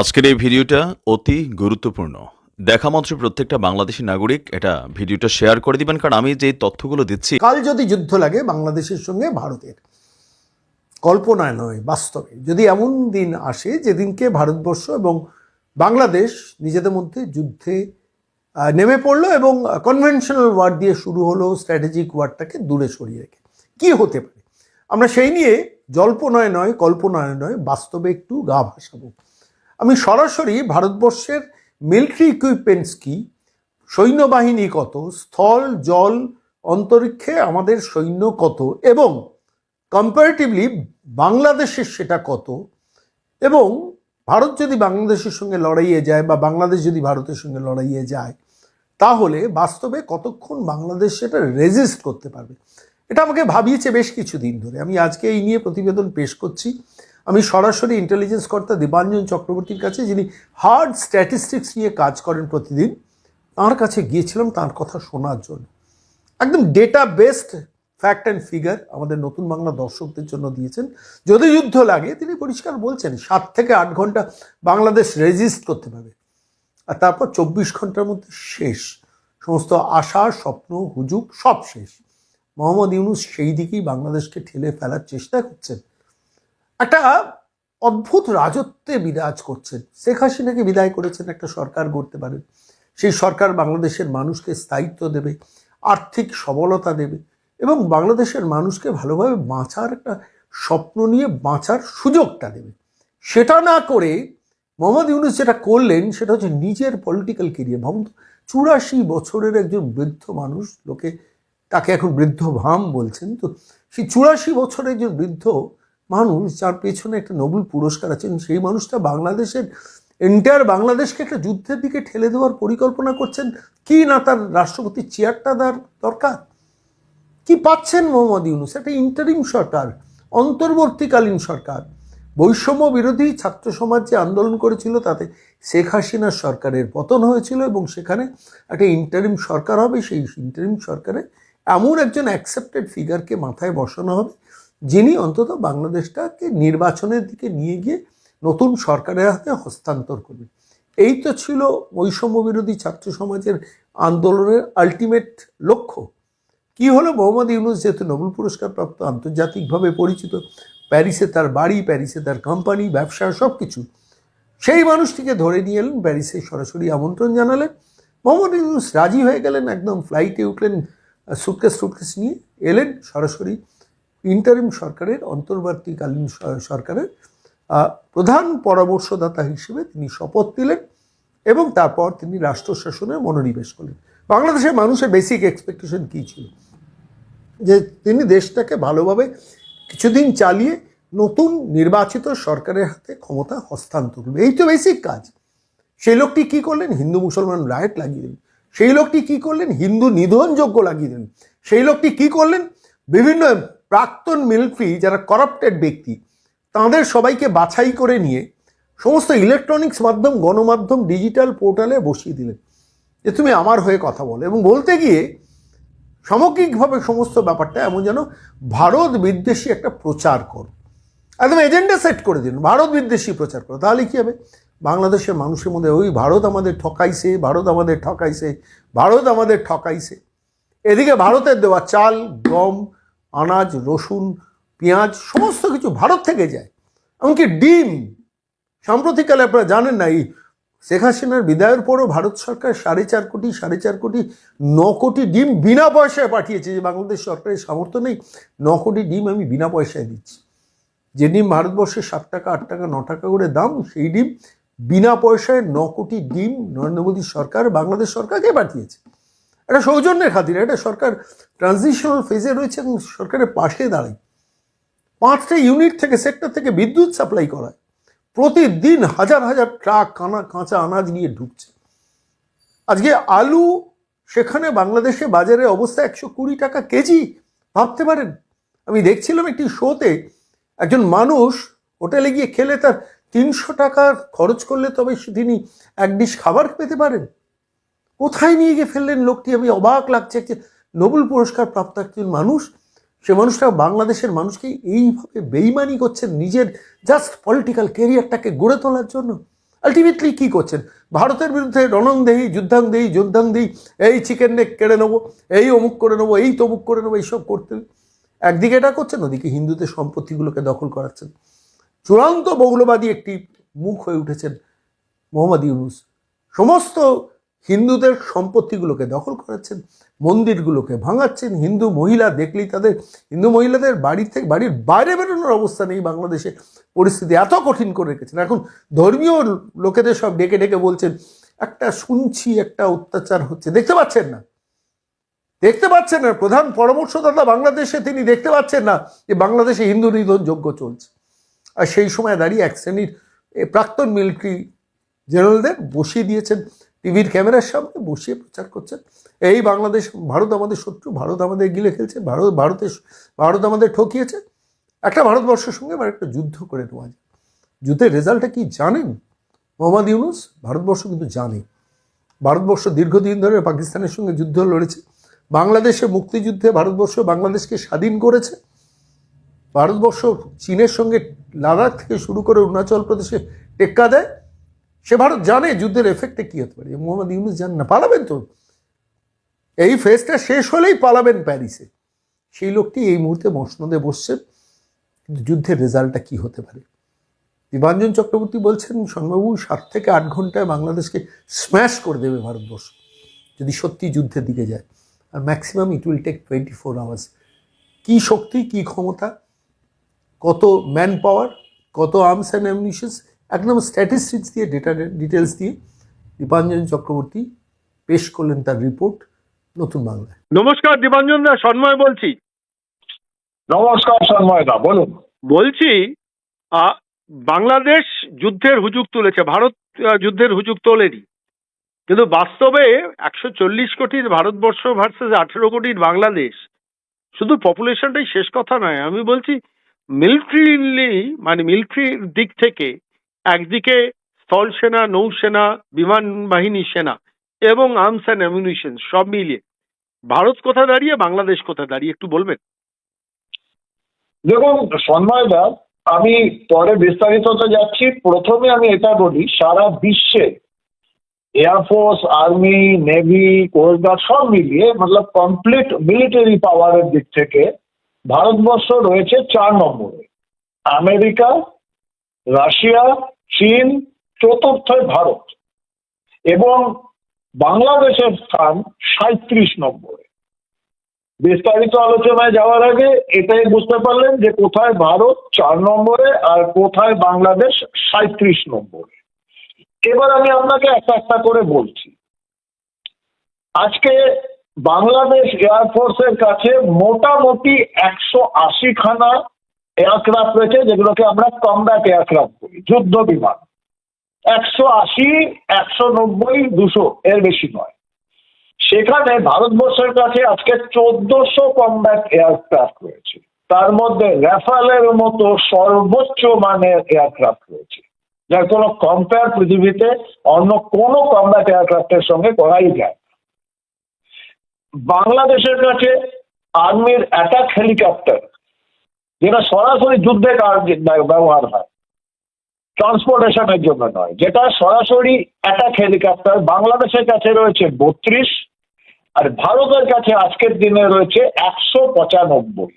আজকের এই ভিডিওটা অতি গুরুত্বপূর্ণ। দেখা মাত্র প্রত্যেকটা বাংলাদেশি নাগরিক এটা ভিডিওটা শেয়ার করে দিবেন, কারণ আমি যে তথ্যগুলো দিচ্ছি কাল যদি যুদ্ধ লাগে বাংলাদেশের সঙ্গে ভারতের। কল্পনায় নয়, বাস্তবে। যদি এমন দিন আসে যেদিনকে ভারতবর্ষ এবং বাংলাদেশ নিজেদের মধ্যে যুদ্ধে নেমে পড়ল এবং কনভেনশনাল ওয়ার দিয়ে শুরু হলো স্ট্র্যাটেজিক ওয়ারটাকে দূরে সরিয়ে রেখে। কি হতে পারে? আমরা সেই নিয়ে জল্পনায় নয়, কল্পনায় নয়, বাস্তবে একটু গা ভাসাবো। আমি সরাসরি ভারতবর্ষের মিলিটারি ইকুইপমেন্টস কি? সৈন্যবাহিনী কত? স্থল, জল, অন্তরিক্ষে আমাদের সৈন্য কত? এবং কম্পারেটিভলি বাংলাদেশের সেটা কত? এবং ভারত যদি বাংলাদেশের সঙ্গে লড়াইয়ে যায় বা বাংলাদেশ যদি ভারতের সঙ্গে লড়াইয়ে যায়, তাহলে বাস্তবে কতক্ষণ বাংলাদেশ সেটা রেজিস্ট করতে পারবে? এটা আমাকে ভাবিয়েছে বেশ কিছুদিন ধরে। আমি আজকে এই নিয়ে প্রতিবেদন পেশ করছি। আমি সরাসরি ইন্টেলিজেন্স কর্তা দীপাঞ্জন চক্রবর্তীর কাছে, যিনি হার্ড স্ট্যাটিস্টিক্স নিয়ে কাজ করেন প্রতিদিন, তার কাছে গিয়েছিলাম, তার কথা শোনার জন্য। একদম data based fact and figure আমাদের নতুন বাংলা দর্শকদের জন্য দিয়েছেন। যদি যুদ্ধ লাগে, তিনি পরিষ্কার বলছেন, সাত থেকে আট ঘণ্টা বাংলাদেশ রেজিস্ট করতে পারবে। আর তারপর চব্বিশ ঘণ্টার মধ্যে শেষ। সমস্ত আশা, স্বপ্ন হুজুক সব শেষ। মোহাম্মদ ইউনুস সেই দিকেই বাংলাদেশকে ঠেলে ফেলার চেষ্টা করছেন। একটা অদ্ভুত রাজত্বে বিরাজ করছেন। শেখ হাসিনাকে বিদায় করেছেন একটা সরকার গড়তে পারেন সেই সরকার বাংলাদেশের মানুষকে স্থায়িত্ব দেবে, আর্থিক সবলতা দেবে এবং বাংলাদেশের মানুষকে ভালোভাবে বাঁচার একটা স্বপ্ন নিয়ে বাঁচার সুযোগটা দেবে। সেটা না করে মোহাম্মদ ইউনুস যেটা করলেন সেটা হচ্ছে নিজের পলিটিক্যাল কেরিয়ার ভাবুন চুরাশি বছরের একজন বৃদ্ধ মানুষ, লোকে তাকে এখন বৃদ্ধ ভাম বলছেন। তো সেই চুরাশি বছরের একজন বৃদ্ধ মানুষ যার পেছনে একটা নোবেল পুরস্কার আছেন সেই মানুষটা বাংলাদেশের এন্টায়ার বাংলাদেশকে একটা যুদ্ধের দিকে ঠেলে দেওয়ার পরিকল্পনা করছেন, কি না তার রাষ্ট্রপতির চেয়ারটা দেওয়ার দরকার? কি পাচ্ছেন মোহাম্মদ ইউনুস? একটা ইন্টারিম সরকার, অন্তর্বর্তীকালীন সরকার। বৈষম্য বিরোধী ছাত্র সমাজ যে আন্দোলন করেছিল, তাতে শেখ হাসিনার সরকারের পতন হয়েছিল এবং সেখানে একটা ইন্টারিম সরকার হবে। সেই ইন্টারিম সরকারে এমন একজন অ্যাকসেপ্টেড ফিগারকে মাথায় বসানো হবে যিনি অন্তত বাংলাদেশটাকে নির্বাচনের দিকে নিয়ে গিয়ে নতুন সরকারের হাতে হস্তান্তর করবেন। এই তো ছিল বৈষম্য বিরোধী ছাত্র সমাজের আন্দোলনের আলটিমেট লক্ষ্য। কি হলো? মোহাম্মদ ইউনুস যেহেতু নোবেল পুরস্কার প্রাপ্ত আন্তর্জাতিকভাবে পরিচিত, প্যারিসে তার বাড়ি, প্যারিসে তার কোম্পানি ব্যবসা সব কিছু সেই মানুষটিকে ধরে নিয়ে এলেন, প্যারিসে সরাসরি আমন্ত্রণ জানালেন। মোহাম্মদ ইউনুস রাজি হয়ে গেলেন, একদম ফ্লাইটে উঠলেন সুটকেস টুটকেস নিয়ে এলেন, সরাসরি ইন্টারিম সরকারের, অন্তর্বর্তীকালীন সরকারের প্রধান পরামর্শদাতা হিসেবে তিনি শপথ নিলেন এবং তারপর তিনি রাষ্ট্র শাসনে মনোনিবেশ করলেন। বাংলাদেশের মানুষের বেসিক এক্সপেকটেশন কী ছিল? যে তিনি দেশটাকে ভালোভাবে কিছুদিন চালিয়ে নতুন নির্বাচিত সরকারের হাতে ক্ষমতা হস্তান্তর করবে এই তো বেসিক কাজ। সেই লোকটি কী করলেন? হিন্দু মুসলমান রায়ট লাগিয়ে দিলেন। সেই লোকটি কী করলেন? হিন্দু নিধনযোগ্য লাগিয়ে দিলেন। সেই লোকটি কি করলেন? বিভিন্ন প্রাক্তন মিলিটারি যারা করাপ্টেড ব্যক্তি, তাদের সবাইকে বাছাই করে নিয়ে সমস্ত ইলেকট্রনিক্স মাধ্যম, গণমাধ্যম ডিজিটাল পোর্টালে বসিয়ে দিলেন। যে তুমি আমার হয়ে কথা বলো এবং বলতে গিয়ে সামগ্রিকভাবে সমস্ত ব্যাপারটা এমন যেন ভারত বিদ্বেষী একটা প্রচার করো। একদম এজেন্ডা সেট করে দিন ভারত বিদ্বেষী প্রচার করো। তাহলে কি হবে? বাংলাদেশের মানুষের মধ্যে, ওই ভারত আমাদের ঠকাইছে, ভারত আমাদের ঠকাইছে, ভারত আমাদের ঠকাইছে। এদিকে ভারতের দেওয়া চাল, গম আনাজ, রসুন, পেঁয়াজ, সমস্ত কিছু ভারত থেকে যায়। এমনকি ডিম। সাম্প্রতিককালে আপনারা জানেন না, এই শেখ হাসিনার বিদায়ের পরও ভারত সরকার সাড়ে চার কোটি, সাড়ে চার কোটি, ন কোটি ডিম বিনা পয়সায় পাঠিয়েছে যে বাংলাদেশ সরকারের সামর্থ্য নেই, ন কোটি ডিম আমি বিনা পয়সায় দিচ্ছি। যে ডিম ভারতবর্ষে সাত টাকা, আট টাকা, ন টাকা করে দাম, সেই ডিম বিনা পয়সায় ন কোটি ডিম নরেন্দ্র মোদী সরকার, বাংলাদেশ সরকারকে পাঠিয়েছে। এটা সৌজন্যের খাতিরে, এটা সরকার ট্রানজিশনাল ফেজে রয়েছে এবং সরকারের পাশে দাঁড়ায়। পাঁচটা ইউনিট থেকে সেক্টর থেকে বিদ্যুৎ সাপ্লাই করায়। প্রতিদিন হাজার হাজার ট্রাক কানা, কাঁচা আনাজ নিয়ে ঢুকছে। আজকে আলু সেখানে বাংলাদেশে বাজারে অবস্থা একশো কুড়ি টাকা কেজি, ভাবতে পারেন। আমি দেখছিলাম একটি শোতে একজন মানুষ হোটেলে গিয়ে খেলে তার তিনশো টাকা খরচ করলে তবে তিনি এক ডিশ খাবার পেতে পারেন। কোথায় নিয়ে গিয়ে ফেললেন লোকটি? আমি অবাক লাগছে। যে নোবেল পুরস্কার প্রাপ্ত একজন মানুষ, সে মানুষটা বাংলাদেশের মানুষকে এইভাবে বেইমানি করছেন নিজের জাস্ট পলিটিক্যাল কেরিয়ারটাকে গড়ে তোলার জন্য। আলটিমেটলি কি করছেন? ভারতের বিরুদ্ধে রণংদেহী যুদ্ধাংদেহী যুদ্ধাংদেহী এই চিকেন নেক কেড়ে নেব, এই অমুক করে নেব, এই তমুক করে নেব, এইসব করতে। একদিকে এটা করছেন, ওদিকে হিন্দুদের সম্পত্তিগুলোকে দখল করাচ্ছেন। চূড়ান্ত বহুলবাদী একটি মুখ হয়ে উঠেছেন মোহাম্মদ ইউনুস। সমস্ত হিন্দুদের সম্পত্তিগুলোকে দখল করাচ্ছেন, মন্দিরগুলোকে ভাঙাচ্ছেন। হিন্দু মহিলা দেখলেই তাদের, হিন্দু মহিলাদের বাড়ি থেকে, বাড়ির বাইরে বেরোনোর অবস্থা নেই বাংলাদেশে। পরিস্থিতি এত কঠিন করে রেখেছেন। এখন ধর্মীয় লোকেদের সব ডেকে ডেকে বলছেন, একটা শুনছি, একটা অত্যাচার হচ্ছে। দেখতে পাচ্ছেন না। দেখতে পাচ্ছেন না। প্রধান পরামর্শদাতা বাংলাদেশে তিনি দেখতে পাচ্ছেন না যে বাংলাদেশে হিন্দু নিধন যোগ্য চলছে। আর সেই সময় দাঁড়িয়ে এক শ্রেণির প্রাক্তন মিলিটারি জেনারেলদের বসিয়ে দিয়েছেন টিভির ক্যামেরার সামনে বসিয়ে প্রচার করছেন। এই বাংলাদেশ, ভারত আমাদের শত্রু, ভারত আমাদের গিলে খেলছে, ভারত ভারতের ভারত আমাদের ঠকিয়েছে। একটা ভারতবর্ষের সঙ্গে আবার একটা যুদ্ধ করে নেওয়া যায়। যুদ্ধের রেজাল্টটা কি জানেন? মোহাম্মদ ইউনুস? ভারতবর্ষ কিন্তু জানে। ভারতবর্ষ দীর্ঘদিন ধরে পাকিস্তানের সঙ্গে যুদ্ধ লড়েছে। বাংলাদেশে মুক্তিযুদ্ধে ভারতবর্ষ বাংলাদেশকে স্বাধীন করেছে। ভারতবর্ষ চীনের সঙ্গে লাদাখ থেকে শুরু করে অরুণাচল প্রদেশে টেক্কা দেয়। সে ভারত জানে যুদ্ধের এফেক্টে কী হতে পারে। মোহাম্মদ ইউনুস জান না, পালাবেন তো। এই ফেজটা শেষ হলেই পালাবেন প্যারিসে। সেই লোকটি এই মুহূর্তে মসনদে বসছেন, কিন্তু যুদ্ধের রেজাল্টটা কি হতে পারে? দীপাঞ্জন চক্রবর্তী বলছেন সন্মবাবু সাত থেকে আট ঘন্টায় বাংলাদেশকে স্ম্যাশ করে দেবে ভারতবর্ষ, যদি সত্যি যুদ্ধের দিকে যায়। আর maximum it will take twenty four hours কী শক্তি, কী ক্ষমতা, কত ম্যান পাওয়ার কত আর্মস অ্যান্ড অ্যামিনিশনস একদম স্ট্যাটিস্টিক্স দিয়ে ডেটা ডিটেলস দিয়ে দীপাঞ্জন চক্রবর্তী পেশ করলেন তার রিপোর্ট নতুন বাংলায়। নমস্কার দীপাঞ্জন দা সন্ময় বলছি। নমস্কার সন্ময় দা বলুন। বলছি বাংলাদেশ যুদ্ধের হুজুক তুলেছে ভারত যুদ্ধের হুজুক তোলেনি। কিন্তু বাস্তবে একশো চল্লিশ কোটির ভারতবর্ষ ভার্সেস আঠেরো কোটির বাংলাদেশ শুধু পপুলেশনটাই শেষ কথা নয় আমি বলছি মিলিটারিলি মানে মিলিটারির দিক থেকে একদিকে স্থল সেনা নৌসেনা বিমান বাহিনী সেনা এবং আর্মস অ্যান্ড অ্যামিউনিশন সব মিলিয়ে। ভারত কোথায় দাঁড়িয়ে, বাংলাদেশ কোথায় দাঁড়িয়ে, একটু বলবেন? দেখুন সন্ময়দা আমি পরে বিস্তারিততে যাচ্ছি। প্রথমে আমি এটা বলি, সারা বিশ্বে এয়ারফোর্স আর্মি নেভি কোস্টগার্ড সব মিলিয়ে, মতলব কমপ্লিট মিলিটারি পাওয়ারের দিক থেকে ভারতবর্ষ রয়েছে চার নম্বরে। আমেরিকা রাশিয়া, চীন চতুর্থে ভারত এবং বাংলাদেশের স্থান সাঁত্রিশ নম্বরে। বিস্তারিত আলোচনায় যাওয়ার আগে এটাই বুঝতে পারলেন যে কোথায় ভারত চার নম্বরে আর কোথায় বাংলাদেশ সাঁত্রিশ নম্বরে। এবার আমি আপনাকে একটা একটা করে বলছি। আজকে বাংলাদেশ এয়ারফোর্সের কাছে মোটামুটি একশো আশি খানা এয়ারক্রাফট রয়েছে যেগুলোকে আমরা কমব্যাট এয়ারক্রাফট বলি, যুদ্ধ বিমান। একশো আশি, একশো নব্বই, দুশো এর বেশি নয়। সেখানে ভারতবর্ষের কাছে আজকে চোদ্দশো কমব্যাট এয়ারক্রাফট রয়েছে। তার মধ্যে র্যাফালের মতো সর্বোচ্চ মানের এয়ারক্রাফট রয়েছে। যার কোনো কম্পেয়ার পৃথিবীতে অন্য কোনো কমব্যাট এয়ারক্রাফটের সঙ্গে করাই যায়। বাংলাদেশের কাছে আর্মির অ্যাটাক হেলিকপ্টার যেটা সরাসরি যুদ্ধে ব্যবহার হয়? ট্রান্সপোর্টেশনের জন্য নয়। যেটা সরাসরি অ্যাটাক হেলিকপ্টার বাংলাদেশের কাছে রয়েছে বত্রিশ, আর ভারতের কাছে আজকের দিনে রয়েছে একশো পঁচানব্বই।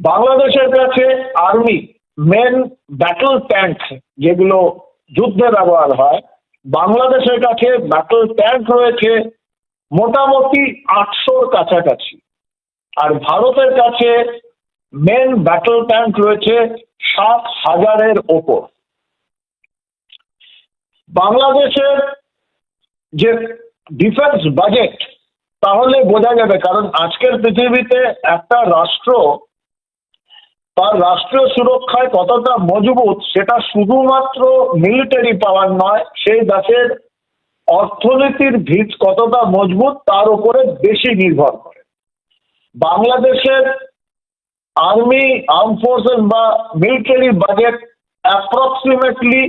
বাংলাদেশের কাছে আর্মি মেন ব্যাটল ট্যাঙ্ক যেগুলো যুদ্ধে ব্যবহার হয়, বাংলাদেশের কাছে ব্যাটল ট্যাঙ্ক রয়েছে মোটামুটি আটশোর কাছাকাছি। আর ভারতের কাছে মেন ব্যাটল ট্যাঙ্ক রয়েছে সাত হাজারের ওপর। বাংলাদেশের যে ডিফেন্স বাজেট তাহলে বোঝা যাবে, কারণ আজকের পৃথিবীতে একটা রাষ্ট্র, তার রাষ্ট্রীয় সুরক্ষায় কতটা মজবুত, সেটা শুধুমাত্র মিলিটারি পাওয়ার নয়, সেই দেশের অর্থনীতির ভিত কতটা মজবুত, তার উপরে বেশি নির্ভর করে। বাংলাদেশের আর্মি আর্ম ফোর্সেস বা military budget approximately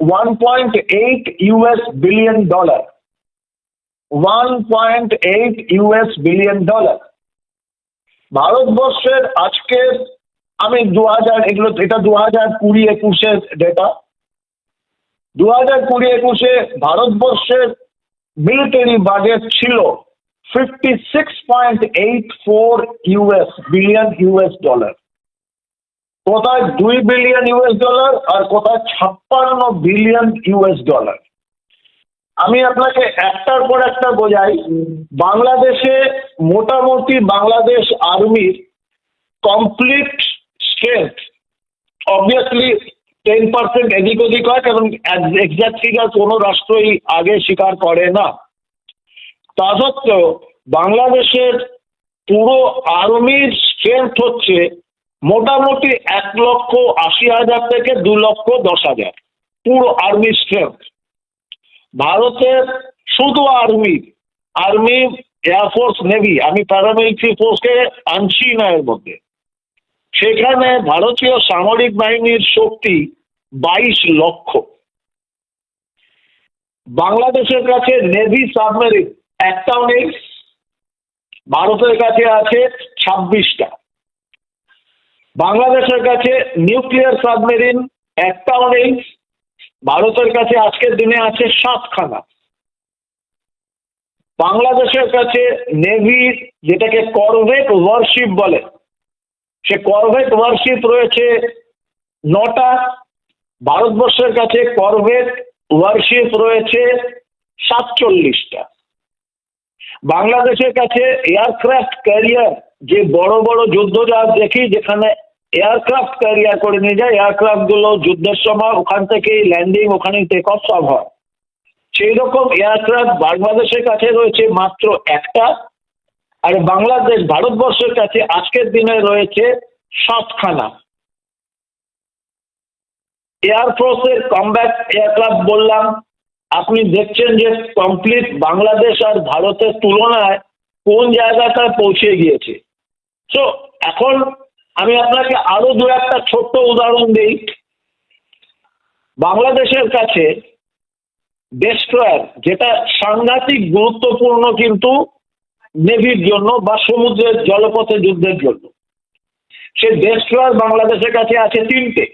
one point eight US billion dollar one point eight US billion dollar ভারতবর্ষের আজকের আমি দু হাজার এগুলো, এটা দু হাজার কুড়ি একুশের ডেটা দু হাজার কুড়ি একুশে ভারতবর্ষের মিলিটারি বাজেট ছিল fifty six point eight four US billion US dollar কোথায় দুই বিলিয়ন ইউএস ডলার আর কোথায় ছাপ্পান্ন বিলিয়ন ইউএস ডলার আমি আপনাকে একটার পর একটা বোঝাই। বাংলাদেশে মোটামুটি বাংলাদেশ আর্মির complete strength obviously ten percent এদিক ওদিক হয়, কারণ এক্সাক্ট ফিগার কোনো রাষ্ট্রই আগে স্বীকার করে না। তা সত্ত্বেও বাংলাদেশের পুরো আর্মির স্ট্রেংথ হচ্ছে মোটামুটি এক লক্ষ আশি হাজার থেকে দু লক্ষ দশ হাজার। পুরো আর্মি স্ট্রেংথ ভারতের শুধু army army air force navy আমি প্যারামিলিটারি ফোর্সকে আনছি না এর মধ্যে। সেখানে ভারতীয় সামরিক বাহিনীর শক্তি বাইশ লক্ষ। বাংলাদেশের কাছে নেভি সাবমেরিন একটাও নেই ভারতের কাছে আছে ছাব্বিশটা। বাংলাদেশের কাছে নিউক্লিয়ার সাবমেরিন একটাও নেই ভারতের কাছে আজকের দিনে আছে সাতখানা। বাংলাদেশের কাছে নেভি যেটাকে করভেট ওয়ারশিপ বলে, সে করভেট ওয়ারশিপ রয়েছে নটা। ভারতবর্ষের কাছে করভেট ওয়ারশিপ রয়েছে সাতচল্লিশটা। বাংলাদেশের কাছে এয়ারক্রাফট ক্যারিয়ার যে বড় বড় যুদ্ধজাহাজ দেখি, যেখানে এয়ারক্রাফট ক্যারিয়ার করে নিয়ে যায় এয়ারক্রাফটগুলো যুদ্ধের সময় ওখান থেকেই ল্যান্ডিং ওখানে টেক অফ সব হয়। সেই রকম এয়ারক্রাফট বাংলাদেশের কাছে রয়েছে মাত্র একটা, আর বাংলাদেশ ভারতবর্ষের কাছে আজকের দিনে রয়েছে সাতখানা। এয়ারফোর্সের কমব্যাট এয়ারক্রাফট বললাম আপনি দেখছেন যে কমপ্লিট বাংলাদেশ আর ভারতের তুলনায় কোন জায়গাটা পৌঁছে গিয়েছে। তো এখন আমি আপনাকে আরও দু একটা ছোট্ট উদাহরণ দিই। বাংলাদেশের কাছে ডেস্ট্রয়ার যেটা সাংঘাতিক গুরুত্বপূর্ণ কিন্তু নেভির জন্য বা সমুদ্রের জলপথে যুদ্ধের জন্য। সে ডেস্ট্রয়ার বাংলাদেশের কাছে আছে তিনটে।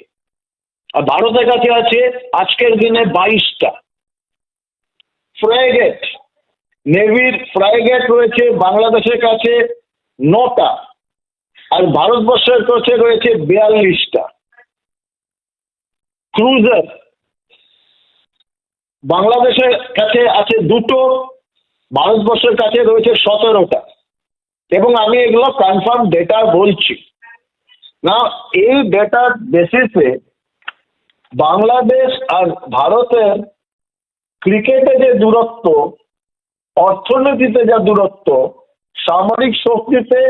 আর ভারতের কাছে আছে আজকের দিনে বাইশটা। ফ্রাইগেট নেভির ফ্রাইগেট রয়েছে বাংলাদেশের কাছে নটা। আর ভারতবর্ষের কাছে রয়েছে বিয়াল্লিশটা। ক্রুজার বাংলাদেশের কাছে আছে দুটো, ভারতবর্ষের কাছে রয়েছে সতেরোটা। এবং আমি এগুলো কনফার্ম ডেটা বলছি। না এই ডেটার বেসিসে বাংলাদেশ আর ভারতের ক্রিকেটে যে দূরত্ব, অর্থনীতিতে যা দূরত্ব, সামরিক শক্তিতে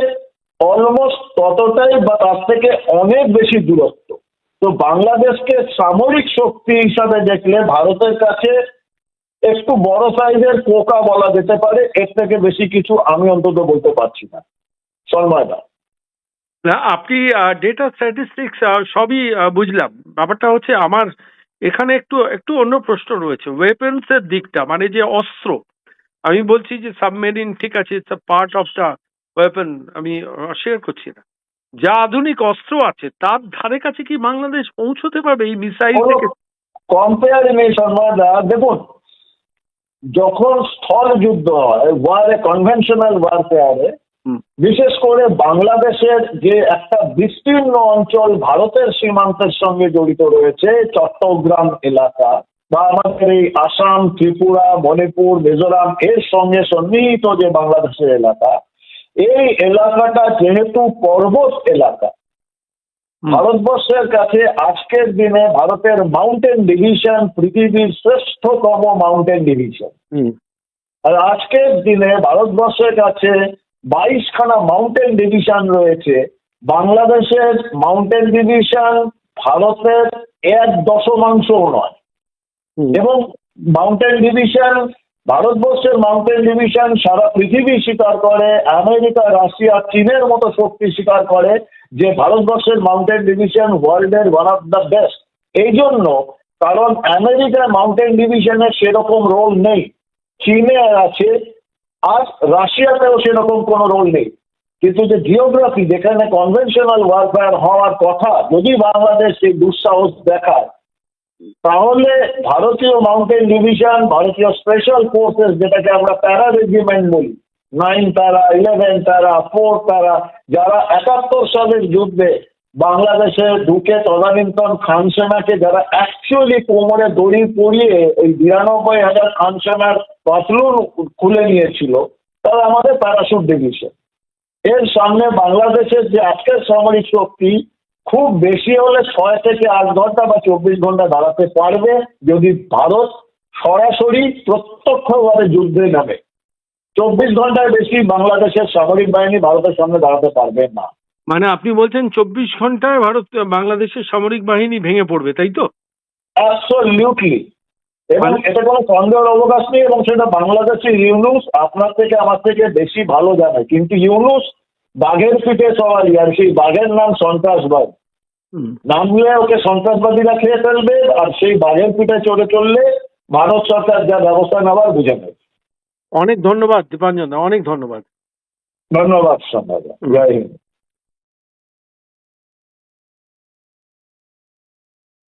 অলমোস্ট ততটাই বা তার থেকে অনেক বেশি দূরত্ব। তো বাংলাদেশকে সামরিক শক্তি হিসাবে দেখলে ভারতের কাছে একটু বড় সাইজের পোকা বলা যেতে পারে, এর থেকে বেশি কিছু আমি অন্তত বলতে পারছি না। সন্ময়দা না, আপনি ডেটা স্ট্যাটিস্টিক্স সবই বুঝলাম। ব্যাপারটা হচ্ছে আমার এখানে একটু একটু অন্য প্রশ্ন রয়েছে ওয়েপন্স এর দিকটা মানে যে অস্ত্র আমি বলছি যে সাবমেরিন ঠিক আছে it's part of the weapon আমি অস্বীকার করছি না যা আধুনিক অস্ত্র আছে তার ধারে কাছে কি বাংলাদেশ পৌঁছতে পারবে এই মিসাইল থেকে কম্পেয়ার নেই দেখুন যখন স্থল যুদ্ধ হয় ওয়ারে কনভেনশনাল ওয়ারফেয়ারে। বিশেষ করে বাংলাদেশের যে একটা বিস্তীর্ণ অঞ্চল ভারতের সীমান্তের সঙ্গে জড়িত রয়েছে চট্টগ্রাম এলাকা বা আমাদের এই আসাম ত্রিপুরা মণিপুর মিজোরাম এর সঙ্গে সন্নিহিত যে বাংলাদেশের এলাকা এই এলাকাটা যেহেতু পর্বত এলাকা ভারতবর্ষের কাছে আজকের দিনে ভারতের মাউন্টেন ডিভিশন পৃথিবীর শ্রেষ্ঠতম মাউন্টেন ডিভিশন হুম। আর আজকের দিনে ভারতবর্ষের কাছে বাইশখানা মাউন্টেন ডিভিশন রয়েছে। বাংলাদেশের মাউন্টেন ডিভিশন ভারতের এক দশমাংশও নয়। এবং মাউন্টেন ডিভিশন ভারতবর্ষের মাউন্টেন ডিভিশন সারা পৃথিবী স্বীকার করে আমেরিকা রাশিয়া চীনের মতো শক্তি স্বীকার করে যে ভারতবর্ষের মাউন্টেন ডিভিশন ওয়ার্ল্ডের ওয়ান অফ দ্য বেস্ট এই জন্য কারণ আমেরিকার মাউন্টেন ডিভিশনের সেরকম রোল নেই। চীনে আছে আর রাশিয়াতেও সেরকম কোনো রোল নেই। কিন্তু যে জিওগ্রাফি যেখানে কনভেনশনাল ওয়ারফেয়ার হওয়ার কথা, যদি বাংলাদেশ সেই দুঃসাহস দেখায়, তাহলে ভারতীয় মাউন্টেন ডিভিশন ভারতীয় স্পেশাল ফোর্সেস যেটাকে আমরা প্যারা রেজিমেন্ট বলি নাইন তারা ইলেভেন তারা ফোর তারা যারা একাত্তর সালের যুদ্ধে বাংলাদেশে ঢুকে তদানীন্তন খান সেনাকে, যারা অ্যাকচুয়ালি কোমরে দড়ি পরিয়ে ওই বিরানব্বই হাজার খান সেনার পাতলুন খুলে নিয়েছিল তারা আমাদের প্যারাশুট ডিভিশন এর সামনে বাংলাদেশের যে আজকের সামরিক শক্তি খুব বেশি হলে ছয় থেকে আট ঘণ্টা বা চব্বিশ ঘণ্টা দাঁড়াতে পারবে যদি ভারত সরাসরি প্রত্যক্ষভাবে যুদ্ধে নামে। চব্বিশ ঘণ্টার বেশি বাংলাদেশের সামরিক বাহিনী ভারতের সামনে দাঁড়াতে পারবে না। মানে আপনি বলছেন চব্বিশ ঘন্টায় ভারত বাংলাদেশের সামরিক বাহিনী ভেঙে পড়বে তাই তো? অ্যাবসলিউটলি এবং মানে- এটা কোনো সন্দেহের অবকাশ নেই এবং সেটা বাংলাদেশের ইউনুস আপনার থেকে আমার থেকে বেশি ভালো জানে। কিন্তু ইউনুস বাঘের পিঠে সওয়ারি আর সেই বাঘের নাম সন্ত্রাসবাদ। হুম। নামলে ওকে সন্ত্রাসবাদীরা খেয়ে ফেলবে আর সেই বাঘের পিঠে চড়ে চললে ভারত সরকার যা ব্যবস্থা নেওয়ার বুঝে নেবে। অনেক ধন্যবাদ দীপাঞ্জন অনেক ধন্যবাদ। ধন্যবাদ সন্ধ্যা জয় হিন্দ।